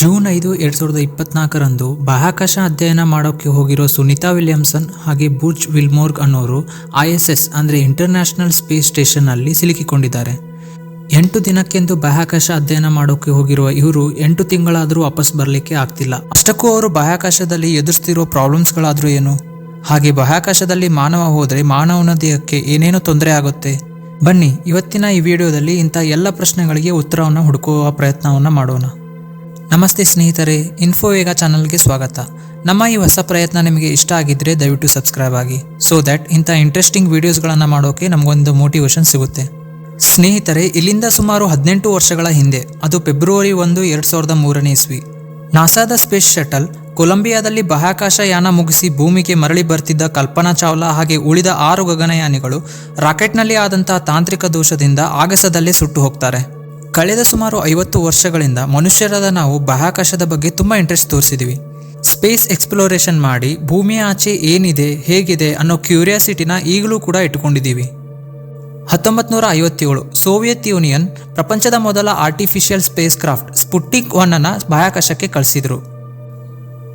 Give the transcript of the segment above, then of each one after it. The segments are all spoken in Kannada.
ಜೂನ್ ಐದು ಎರಡು ಸಾವಿರದ ಇಪ್ಪತ್ನಾಲ್ಕರಂದು ಬಾಹ್ಯಾಕಾಶ ಅಧ್ಯಯನ ಮಾಡೋಕ್ಕೆ ಹೋಗಿರೋ ಸುನಿತಾ ವಿಲಿಯಮ್ಸನ್ ಹಾಗೆ ಬುರ್ಜ್ ವಿಲ್ಮೋರ್ಗ್ ಅನ್ನೋರು ಐ ಎಸ್ ಎಸ್ ಅಂದರೆ ಇಂಟರ್ನ್ಯಾಷನಲ್ ಸ್ಪೇಸ್ ಸ್ಟೇಷನ್ನಲ್ಲಿ ಸಿಲುಕಿಕೊಂಡಿದ್ದಾರೆ. ಎಂಟು ದಿನಕ್ಕೆಂದು ಬಾಹ್ಯಾಕಾಶ ಅಧ್ಯಯನ ಮಾಡೋಕ್ಕೆ ಹೋಗಿರುವ ಇವರು ಎಂಟು ತಿಂಗಳಾದರೂ ವಾಪಸ್ ಬರಲಿಕ್ಕೆ ಆಗ್ತಿಲ್ಲ. ಅಷ್ಟಕ್ಕೂ ಅವರು ಬಾಹ್ಯಾಕಾಶದಲ್ಲಿ ಎದುರಿಸ್ತಿರೋ ಪ್ರಾಬ್ಲಮ್ಸ್ಗಳಾದರೂ ಏನು? ಹಾಗೆ ಬಾಹ್ಯಾಕಾಶದಲ್ಲಿ ಮಾನವ ಹೋದರೆ ಮಾನವನ ದೇಹಕ್ಕೆ ಏನೇನು ತೊಂದರೆ ಆಗುತ್ತೆ? ಬನ್ನಿ, ಇವತ್ತಿನ ಈ ವಿಡಿಯೋದಲ್ಲಿ ಇಂಥ ಎಲ್ಲ ಪ್ರಶ್ನೆಗಳಿಗೆ ಉತ್ತರವನ್ನು ಹುಡುಕುವ ಪ್ರಯತ್ನವನ್ನು ಮಾಡೋಣ. ನಮಸ್ತೆ ಸ್ನೇಹಿತರೆ ಇನ್ಫೋ ವೇಗ ಚಾನಲ್ಗೆ ಸ್ವಾಗತ. ನಮ್ಮ ಈ ಹೊಸ ಪ್ರಯತ್ನ ನಿಮಗೆ ಇಷ್ಟ ಆಗಿದ್ರೆ ದಯವಿಟ್ಟು ಸಬ್ಸ್ಕ್ರೈಬ್ ಆಗಿ. ಸೊ ದ್ಯಾಟ್ ಇಂಥ ಇಂಟ್ರೆಸ್ಟಿಂಗ್ ವೀಡಿಯೋಸ್ಗಳನ್ನು ಮಾಡೋಕೆ ನಮಗೊಂದು ಮೋಟಿವೇಶನ್ ಸಿಗುತ್ತೆ. ಸ್ನೇಹಿತರೆ, ಇಲ್ಲಿಂದ ಸುಮಾರು ಹದಿನೆಂಟು ವರ್ಷಗಳ ಹಿಂದೆ, ಅದು ಫೆಬ್ರವರಿ ಒಂದು, ಎರಡು ಸಾವಿರದ ಮೂರನೇ ಇಸ್ವಿ. ನಾಸಾದ ಸ್ಪೇಸ್ ಶಟಲ್, ಕೊಲಂಬಿಯಾದಲ್ಲಿ ಬಾಹ್ಯಾಕಾಶ ಯಾನ ಮುಗಿಸಿ ಭೂಮಿಗೆ ಮರಳಿ ಬರ್ತಿದ್ದ ಕಲ್ಪನಾ ಚಾವ್ಲಾ ಹಾಗೆ ಉಳಿದ ಆರು ಗಗನಯಾನಿಗಳು ರಾಕೆಟ್ನಲ್ಲಿ ಆದಂತಹ ತಾಂತ್ರಿಕ ದೋಷದಿಂದ ಆಗಸದಲ್ಲೇ ಸುಟ್ಟು ಹೋಗ್ತಾರೆ. ಕಳೆದ ಸುಮಾರು ಐವತ್ತು ವರ್ಷಗಳಿಂದ ಮನುಷ್ಯರಾದ ನಾವು ಬಾಹ್ಯಾಕಾಶದ ಬಗ್ಗೆ ತುಂಬ ಇಂಟ್ರೆಸ್ಟ್ ತೋರಿಸಿದ್ದೀವಿ ಸ್ಪೇಸ್ ಎಕ್ಸ್ಪ್ಲೋರೇಷನ್ ಮಾಡಿ ಭೂಮಿಯ ಆಚೆ ಏನಿದೆ, ಹೇಗಿದೆ ಅನ್ನೋ ಕ್ಯೂರಿಯಾಸಿಟಿನ ಈಗಲೂ ಕೂಡ ಇಟ್ಟುಕೊಂಡಿದ್ದೀವಿ ಹತ್ತೊಂಬತ್ತು ನೂರ ಐವತ್ತೇಳು ಸೋವಿಯತ್ ಯೂನಿಯನ್ ಪ್ರಪಂಚದ ಮೊದಲ artificial spacecraft Sputnik one ಅನ್ನ ಬಾಹ್ಯಾಕಾಶಕ್ಕೆ ಕಳಿಸಿದ್ರು.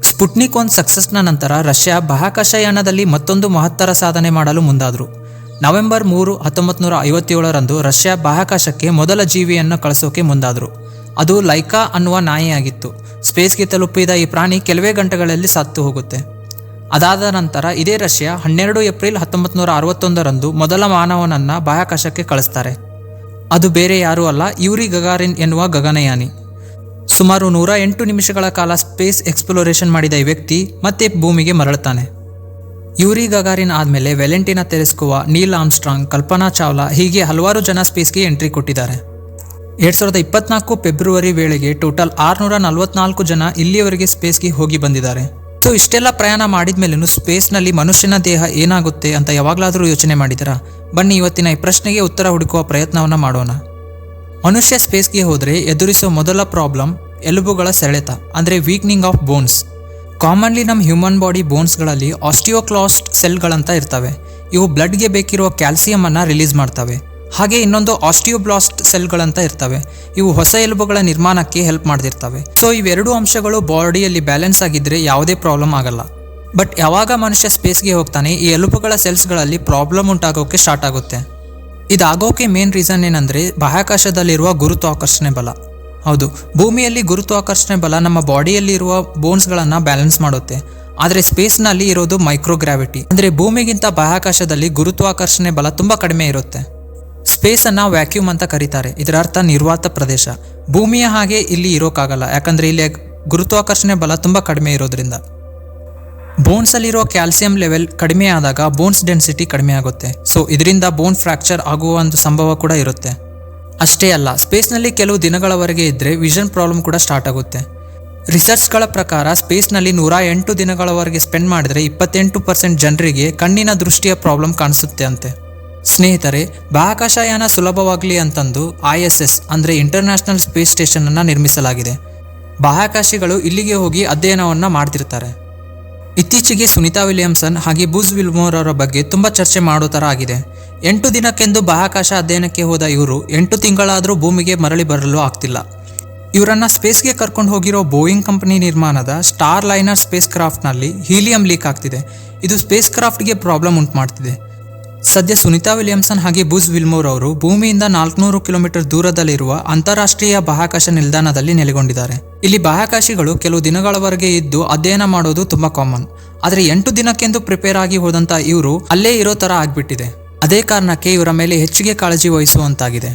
ಸ್ಪುಟ್ನಿಕ್ ಒನ್ ಸಕ್ಸಸ್ನ ನಂತರ ರಷ್ಯಾ ಬಾಹ್ಯಾಕಾಶಯಾನದಲ್ಲಿ ಮತ್ತೊಂದು ಮಹತ್ತರ ಸಾಧನೆ ಮಾಡಲು ಮುಂದಾದರು. ನವೆಂಬರ್ ಮೂರು ಹತ್ತೊಂಬತ್ತು ನೂರ ಐವತ್ತೇಳರಂದು ರಷ್ಯಾ ಬಾಹ್ಯಾಕಾಶಕ್ಕೆ ಮೊದಲ ಜೀವಿಯನ್ನು ಕಳಿಸೋಕೆ ಮುಂದಾದರು. ಅದು ಲೈಕಾ ಅನ್ನುವ ನಾಯಿಯಾಗಿತ್ತು. ಸ್ಪೇಸ್ಗೆ ತಲುಪಿದ ಈ ಪ್ರಾಣಿ ಕೆಲವೇ ಗಂಟೆಗಳಲ್ಲಿ ಸತ್ತು ಹೋಗುತ್ತೆ. ಅದಾದ ನಂತರ ಇದೇ ರಷ್ಯಾ ಹನ್ನೆರಡು ಏಪ್ರಿಲ್ ಹತ್ತೊಂಬತ್ತು ನೂರ ಅರವತ್ತೊಂದರಂದು ಮೊದಲ ಮಾನವನನ್ನು ಬಾಹ್ಯಾಕಾಶಕ್ಕೆ ಕಳಿಸ್ತಾರೆ. ಅದು ಬೇರೆ ಯಾರೂ ಅಲ್ಲ, ಯೂರಿ ಗಗಾರಿನ್ ಎನ್ನುವ ಗಗನಯಾನಿ. ಸುಮಾರು ನೂರ ಎಂಟು ನಿಮಿಷಗಳ ಕಾಲ ಸ್ಪೇಸ್ ಎಕ್ಸ್ಪ್ಲೋರೇಷನ್ ಮಾಡಿದ ಈ ವ್ಯಕ್ತಿ ಮತ್ತೆ ಭೂಮಿಗೆ ಮರಳುತ್ತಾನೆ. ಯೂರಿ ಗಗಾರಿನ್ ಆದಮೇಲೆ Valentina Tereshkova Neil Armstrong, Kalpana Chawla ಹೀಗೆ ಹಲವಾರು ಜನ ಸ್ಪೇಸ್ಗೆ ಎಂಟ್ರಿ ಕೊಟ್ಟಿದ್ದಾರೆ. ಎರಡ್ ಸಾವಿರದ ಇಪ್ಪತ್ನಾಲ್ಕು ಫೆಬ್ರವರಿ ವೇಳೆಗೆ ಟೋಟಲ್ ಆರ್ನೂರ ನಲವತ್ನಾಲ್ಕು ಜನ ಇಲ್ಲಿಯವರೆಗೆ ಸ್ಪೇಸ್ಗೆ ಹೋಗಿ ಬಂದಿದ್ದಾರೆ. ಸೊ, ಇಷ್ಟೆಲ್ಲ ಪ್ರಯಾಣ ಮಾಡಿದ್ಮೇಲೂ ಸ್ಪೇಸ್ನಲ್ಲಿ ಮನುಷ್ಯನ ದೇಹ ಏನಾಗುತ್ತೆ ಅಂತ ಯಾವಾಗಲಾದರೂ ಯೋಚನೆ ಮಾಡಿದರಾ ಬನ್ನಿ, ಇವತ್ತಿನ ಈ ಪ್ರಶ್ನೆಗೆ ಉತ್ತರ ಹುಡುಕುವ ಪ್ರಯತ್ನವನ್ನು ಮಾಡೋಣ. ಮನುಷ್ಯ ಸ್ಪೇಸ್ಗೆ ಹೋದರೆ ಎದುರಿಸೋ ಮೊದಲ ಪ್ರಾಬ್ಲಮ್ ಎಲುಬುಗಳ ಸೆಳೆತ, ಅಂದರೆ ವೀಕ್ನಿಂಗ್ ಆಫ್ ಬೋನ್ಸ್. ಕಾಮನ್ಲಿ ನಮ್ಮ ಹ್ಯೂಮನ್ ಬಾಡಿ ಬೋನ್ಸ್ಗಳಲ್ಲಿ ಆಸ್ಟಿಯೋಕ್ಲಾಸ್ಟ್ ಸೆಲ್ಗಳಂತ ಇರ್ತವೆ. ಇವು ಬ್ಲಡ್ಗೆ ಬೇಕಿರುವ ಕ್ಯಾಲ್ಸಿಯಂ ಅನ್ನು ರಿಲೀಸ್ ಮಾಡ್ತವೆ. ಹಾಗೆ ಇನ್ನೊಂದು ಆಸ್ಟಿಯೋಬ್ಲಾಸ್ಟ್ ಸೆಲ್ಗಳಂತ ಇರ್ತವೆ. ಇವು ಹೊಸ ಎಲುಬುಗಳ ನಿರ್ಮಾಣಕ್ಕೆ ಹೆಲ್ಪ್ ಮಾಡ್ತಿರ್ತವೆ ಸೊ, ಇವೆರಡು ಅಂಶಗಳು ಬಾಡಿಯಲ್ಲಿ ಬ್ಯಾಲೆನ್ಸ್ ಆಗಿದ್ರೆ ಯಾವುದೇ ಪ್ರಾಬ್ಲಮ್ ಆಗಲ್ಲ. ಬಟ್ ಯಾವಾಗ ಮನುಷ್ಯ ಸ್ಪೇಸ್ಗೆ ಹೋಗ್ತಾನೆ, ಈ ಎಲುಬುಗಳ ಸೆಲ್ಸ್ಗಳಲ್ಲಿ ಪ್ರಾಬ್ಲಮ್ ಉಂಟಾಗೋಕ್ಕೆ ಸ್ಟಾರ್ಟ್ ಆಗುತ್ತೆ. ಇದಾಗೋಕೆ ಮೇನ್ ರೀಸನ್ ಏನಂದ್ರೆ, ಬಾಹ್ಯಾಕಾಶದಲ್ಲಿರುವ ಗುರುತ್ವಾಕರ್ಷಣೆ ಬಲ. ಹೌದು, ಭೂಮಿಯಲ್ಲಿ ಗುರುತ್ವಾಕರ್ಷಣೆ ಬಲ ನಮ್ಮ ಬಾಡಿಯಲ್ಲಿರುವ ಬೋನ್ಸ್ಗಳನ್ನು ಬ್ಯಾಲೆನ್ಸ್ ಮಾಡುತ್ತೆ. ಆದರೆ ಸ್ಪೇಸ್ನಲ್ಲಿ ಇರೋದು ಮೈಕ್ರೋಗ್ರಾವಿಟಿ. ಅಂದರೆ ಭೂಮಿಗಿಂತ ಬಾಹ್ಯಾಕಾಶದಲ್ಲಿ ಗುರುತ್ವಾಕರ್ಷಣೆ ಬಲ ತುಂಬ ಕಡಿಮೆ ಇರುತ್ತೆ. ಸ್ಪೇಸ್ ಅನ್ನ ವ್ಯಾಕ್ಯೂಮ್ ಅಂತ ಕರೀತಾರೆ. ಇದರ ಅರ್ಥ ನಿರ್ವಾತ ಪ್ರದೇಶ. ಭೂಮಿಯ ಹಾಗೆ ಇಲ್ಲಿ ಇರೋಕ್ಕಾಗಲ್ಲ ಯಾಕಂದ್ರೆ ಇಲ್ಲಿ ಗುರುತ್ವಾಕರ್ಷಣೆ ಬಲ ತುಂಬ ಕಡಿಮೆ ಇರೋದ್ರಿಂದ. ಬೋನ್ಸ್ ಅಲ್ಲಿರೋ ಕ್ಯಾಲ್ಸಿಯಂ ಲೆವೆಲ್ ಕಡಿಮೆ ಆದಾಗ ಬೋನ್ಸ್ ಡೆನ್ಸಿಟಿ ಕಡಿಮೆ ಆಗುತ್ತೆ. ಸೊ, ಇದರಿಂದ ಬೋನ್ ಫ್ರಾಕ್ಚರ್ ಆಗುವ ಒಂದು ಸಂಭವ ಕೂಡ ಇರುತ್ತೆ. ಅಷ್ಟೇ ಅಲ್ಲ, ಸ್ಪೇಸ್ನಲ್ಲಿ ಕೆಲವು ದಿನಗಳವರೆಗೆ ಇದ್ದರೆ ವಿಷನ್ ಪ್ರಾಬ್ಲಮ್ ಕೂಡ ಸ್ಟಾರ್ಟ್ ಆಗುತ್ತೆ. ರಿಸರ್ಚ್ಗಳ ಪ್ರಕಾರ ಸ್ಪೇಸ್ನಲ್ಲಿ ನೂರ ಎಂಟು ದಿನಗಳವರೆಗೆ ಸ್ಪೆಂಡ್ ಮಾಡಿದರೆ ಇಪ್ಪತ್ತೆಂಟು ಪರ್ಸೆಂಟ್ ಜನರಿಗೆ ಕಣ್ಣಿನ ದೃಷ್ಟಿಯ ಪ್ರಾಬ್ಲಮ್ ಕಾಣಿಸುತ್ತೆ ಅಂತೆ. ಸ್ನೇಹಿತರೆ, ಬಾಹ್ಯಾಕಾಶಯಾನ ಸುಲಭವಾಗಲಿ ಅಂತಂದು ಐ ಎಸ್ ಎಸ್, ಅಂದರೆ ಇಂಟರ್ನ್ಯಾಷನಲ್ ಸ್ಪೇಸ್ ಸ್ಟೇಷನನ್ನು ನಿರ್ಮಿಸಲಾಗಿದೆ. ಬಾಹ್ಯಾಕಾಶಿಗಳು ಇಲ್ಲಿಗೆ ಹೋಗಿ ಅಧ್ಯಯನವನ್ನು ಮಾಡ್ತಿರ್ತಾರೆ. ಇತ್ತೀಚೆಗೆ ಸುನಿತಾ ವಿಲಿಯಮ್ಸನ್ ಹಾಗೆ ಬೂಜ್ ವಿಲ್ಮೋರ್ ಅವರ ಬಗ್ಗೆ ತುಂಬ ಚರ್ಚೆ ಮಾಡೋ ಥರ ಆಗಿದೆ. ಎಂಟು ದಿನಕ್ಕೆಂದು ಬಾಹ್ಯಾಕಾಶ ಅಧ್ಯಯನಕ್ಕೆ ಹೋದ ಇವರು ಎಂಟು ತಿಂಗಳಾದರೂ ಭೂಮಿಗೆ ಮರಳಿ ಬರಲು ಆಗ್ತಿಲ್ಲ. ಇವರನ್ನ ಸ್ಪೇಸ್ಗೆ ಕರ್ಕೊಂಡು ಹೋಗಿರೋ ಬೋಯಿಂಗ್ ಕಂಪನಿ ನಿರ್ಮಾಣದ ಸ್ಟಾರ್ ಲೈನರ್ ಸ್ಪೇಸ್ ಕ್ರಾಫ್ಟ್ನಲ್ಲಿ ಹೀಲಿಯಂ ಲೀಕ್ ಆಗ್ತಿದೆ. ಇದು ಸ್ಪೇಸ್ ಕ್ರಾಫ್ಟ್ಗೆ ಪ್ರಾಬ್ಲಮ್ ಉಂಟು ಮಾಡ್ತಿದೆ. ಸದ್ಯ ಸುನಿತಾ ವಿಲಿಯಮ್ಸನ್ ಹಾಗೆ ಬುಜ್ ವಿಲ್ಮೋರ್ ಅವರು ಭೂಮಿಯಿಂದ ನಾಲ್ಕುನೂರು ಕಿಲೋಮೀಟರ್ ದೂರದಲ್ಲಿರುವ ಅಂತಾರಾಷ್ಟ್ರೀಯ ಬಾಹ್ಯಾಕಾಶ ನಿಲ್ದಾಣದಲ್ಲಿ ನೆಲೆಗೊಂಡಿದ್ದಾರೆ. ಇಲ್ಲಿ ಬಾಹ್ಯಾಕಾಶಿಗಳು ಕೆಲವು ದಿನಗಳವರೆಗೆ ಇದ್ದು ಅಧ್ಯಯನ ಮಾಡೋದು ತುಂಬಾ ಕಾಮನ್ ಆದರೆ ಎಂಟು ದಿನಕ್ಕೆಂದು ಪ್ರಿಪೇರ್ ಆಗಿ ಹೋದಂತ ಇವರು ಅಲ್ಲೇ ಇರೋ ತರ ಆಗ್ಬಿಟ್ಟಿದೆ. ಅದೇ ಕಾರಣಕ್ಕೆ ಇವರ ಮೇಲೆ ಹೆಚ್ಚಿಗೆ ಕಾಳಜಿ ವಹಿಸುವಂತಾಗಿದೆ.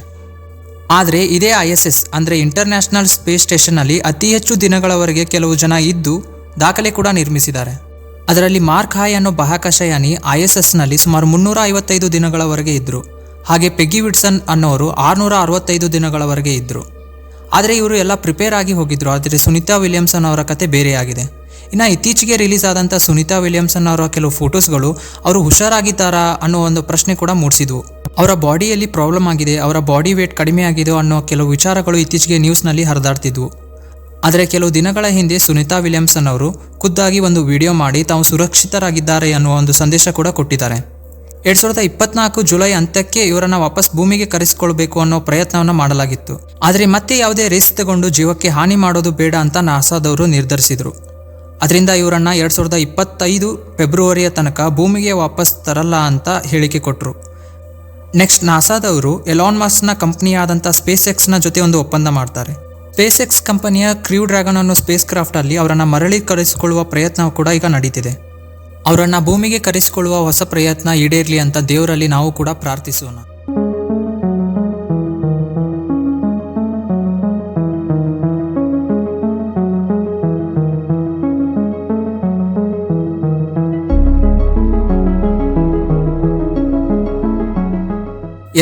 ಆದರೆ ಇದೇ ಐ ಎಸ್ ಎಸ್ ಅಂದರೆ ಇಂಟರ್ನ್ಯಾಷನಲ್ ಸ್ಪೇಸ್ ಸ್ಟೇಷನ್ನಲ್ಲಿ ಅತಿ ಹೆಚ್ಚು ದಿನಗಳವರೆಗೆ ಕೆಲವು ಜನ ಇದ್ದು ದಾಖಲೆ ಕೂಡ ನಿರ್ಮಿಸಿದ್ದಾರೆ. ಅದರಲ್ಲಿ ಮಾರ್ಕ್ ಹಾಯ್ ಅನ್ನೋ ಬಾಹ್ಯಾಕಾಶಯಾನಿ ಐ ಎಸ್ ಎಸ್ನಲ್ಲಿ ಸುಮಾರು ಮುನ್ನೂರ ಐವತ್ತೈದು ದಿನಗಳವರೆಗೆ ಇದ್ದರು ಹಾಗೆ ಪೆಗ್ಗಿ ವಿಡ್ಸನ್ ಅನ್ನೋರು ಆರುನೂರ ಅರವತ್ತೈದು ದಿನಗಳವರೆಗೆ ಇದ್ದರು ಆದರೆ ಇವರು ಎಲ್ಲ ಪ್ರಿಪೇರ್ ಆಗಿ ಹೋಗಿದ್ರು, ಆದರೆ ಸುನೀತಾ ವಿಲಿಯಮ್ಸನ್ ಅವರ ಕತೆ ಬೇರೆಯಾಗಿದೆ. ಇನ್ನು ಇತ್ತೀಚೆಗೆ ರಿಲೀಸ್ ಆದಂಥ ಸುನೀತಾ ವಿಲಿಯಮ್ಸನ್ ಅವರ ಕೆಲವು ಫೋಟೋಸ್ಗಳು ಅವರು ಹುಷಾರಾಗಿದ್ದಾರಾ ಅನ್ನೋ ಒಂದು ಪ್ರಶ್ನೆ ಕೂಡ ಮೂಡಿಸಿದ್ವು. ಅವರ ಬಾಡಿಯಲ್ಲಿ ಪ್ರಾಬ್ಲಮ್ ಆಗಿದೆ, ಅವರ ಬಾಡಿ ವೇಟ್ ಕಡಿಮೆ ಆಗಿದೆ ಅನ್ನೋ ಕೆಲವು ವಿಚಾರಗಳು ಇತ್ತೀಚೆಗೆ ನ್ಯೂಸ್ನಲ್ಲಿ ಹರಿದಾಡ್ತಿದ್ವು. ಆದರೆ ಕೆಲವು ದಿನಗಳ ಹಿಂದೆ ಸುನಿತಾ ವಿಲಿಯಮ್ಸನ್ ಅವರು ಖುದ್ದಾಗಿ ಒಂದು ವಿಡಿಯೋ ಮಾಡಿ ತಾವು ಸುರಕ್ಷಿತರಾಗಿದ್ದಾರೆ ಅನ್ನುವ ಒಂದು ಸಂದೇಶ ಕೂಡ ಕೊಟ್ಟಿದ್ದಾರೆ. ಎರಡ್ ಸಾವಿರದ ಇಪ್ಪತ್ನಾಲ್ಕು ಜುಲೈ ಅಂತ್ಯಕ್ಕೆ ಇವರನ್ನ ವಾಪಸ್ ಭೂಮಿಗೆ ಕರೆಸಿಕೊಳ್ಬೇಕು ಅನ್ನೋ ಪ್ರಯತ್ನವನ್ನ ಮಾಡಲಾಗಿತ್ತು. ಆದರೆ ಮತ್ತೆ ಯಾವುದೇ ರಿಸ್ಕ್ ತಗೊಂಡು ಜೀವಕ್ಕೆ ಹಾನಿ ಮಾಡೋದು ಬೇಡ ಅಂತ ನಾಸಾದವರು ನಿರ್ಧರಿಸಿದ್ರು. ಅದರಿಂದ ಇವರನ್ನ ಎರಡ್ ಸಾವಿರದ ಇಪ್ಪತ್ತೈದು ಫೆಬ್ರವರಿಯ ತನಕ ಭೂಮಿಗೆ ವಾಪಸ್ ತರಲ್ಲ ಅಂತ ಹೇಳಿಕೆ ಕೊಟ್ಟರು ನೆಕ್ಸ್ಟ್ ನಾಸಾದವರು ಎಲಾನ್ ಮಾಸ್ನ ಕಂಪ್ನಿಯಾದಂಥ ಸ್ಪೇಸ್ ಎಕ್ಸ್ನ ಜೊತೆ ಒಂದು ಒಪ್ಪಂದ ಮಾಡ್ತಾರೆ. ಸ್ಪೇಸ್ ಎಕ್ಸ್ ಕಂಪನಿಯ ಕ್ರ್ಯೂ ಡ್ರ್ಯಾಗನ್ ಅನ್ನೋ ಸ್ಪೇಸ್ ಕ್ರಾಫ್ಟಲ್ಲಿ ಅವರನ್ನು ಮರಳಿ ಕರೆಸಿಕೊಳ್ಳುವ ಪ್ರಯತ್ನ ಕೂಡ ಈಗ ನಡೀತಿದೆ. ಅವರನ್ನು ಭೂಮಿಗೆ ಕರೆಸಿಕೊಳ್ಳುವ ಹೊಸ ಪ್ರಯತ್ನ ಈಡೇರಲಿ ಅಂತ ದೇವರಲ್ಲಿ ನಾವು ಕೂಡ ಪ್ರಾರ್ಥಿಸೋಣ.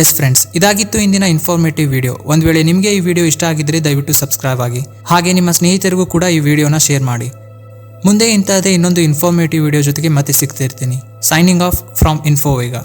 ಎಸ್ ಫ್ರೆಂಡ್ಸ್ ಇದಾಗಿತ್ತು ಇಂದಿನ ಇನ್ಫಾರ್ಮೇಟಿವ್ ವಿಡಿಯೋ ಒಂದು ವೇಳೆ ನಿಮಗೆ ಈ ವಿಡಿಯೋ ಇಷ್ಟ ಆಗಿದ್ರೆ ದಯವಿಟ್ಟು ಸಬ್ಸ್ಕ್ರೈಬ್ ಆಗಿ. ಹಾಗೆ ನಿಮ್ಮ ಸ್ನೇಹಿತರಿಗೂ ಕೂಡ ಈ ವಿಡಿಯೋನ ಶೇರ್ ಮಾಡಿ. ಮುಂದೆ ಇಂತಹದೇ ಇನ್ನೊಂದು ಇನ್ಫಾರ್ಮೇಟಿವ್ ವಿಡಿಯೋ ಜೊತೆಗೆ ಮತ್ತೆ ಸಿಗ್ತಿರ್ತೀನಿ ಸೈನಿಂಗ್ ಆಫ್ ಫ್ರಮ್ ಇನ್ಫೋವೇಗ